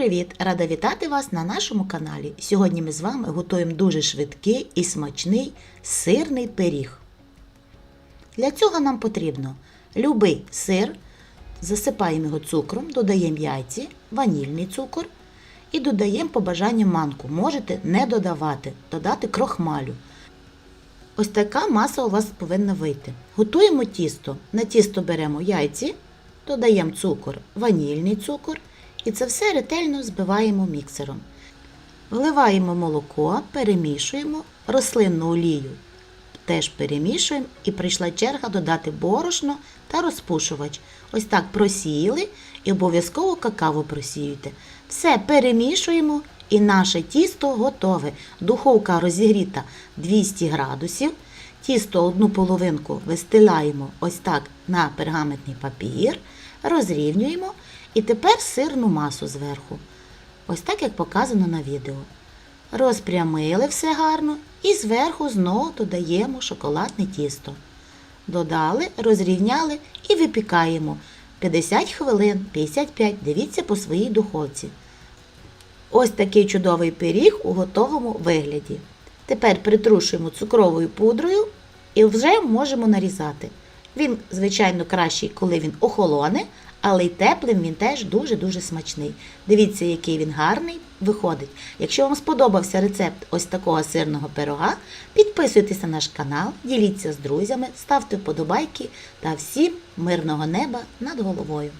привіт! Рада вітати вас на нашому каналі. Сьогодні ми з вами готуємо дуже швидкий і смачний сирний пиріг. Для цього нам потрібно любий сир, засипаємо його цукром, додаємо яйці, ванільний цукор і додаємо по бажанню манку. Можете не додавати, додати крохмалю. Ось така маса у вас повинна вийти. Готуємо тісто. На тісто беремо яйці, додаємо цукор, ванільний цукор і це все ретельно збиваємо міксером. Вливаємо молоко, перемішуємо, рослинну олію теж перемішуємо і прийшла черга додати борошно та розпушувач. Ось так просіяли і обов'язково какао просіюйте. Все перемішуємо і наше тісто готове. Духовка розігріта 200 градусів. Тісто одну половинку вистилаємо ось так на пергаментний папір, розрівнюємо і тепер сирну масу зверху. Ось так, як показано на відео. Розпрямили все гарно і зверху знову додаємо шоколадне тісто. Додали, розрівняли і випікаємо 50 хвилин, 55, дивіться по своїй духовці. Ось такий чудовий пиріг у готовому вигляді. Тепер притрушуємо цукровою пудрою і вже можемо нарізати. Він, звичайно, кращий, коли він охолоне, але й теплим він теж дуже-дуже смачний. Дивіться, який він гарний виходить. Якщо вам сподобався рецепт ось такого сирного пирога, підписуйтесь на наш канал, діліться з друзями, ставте вподобайки та всім мирного неба над головою.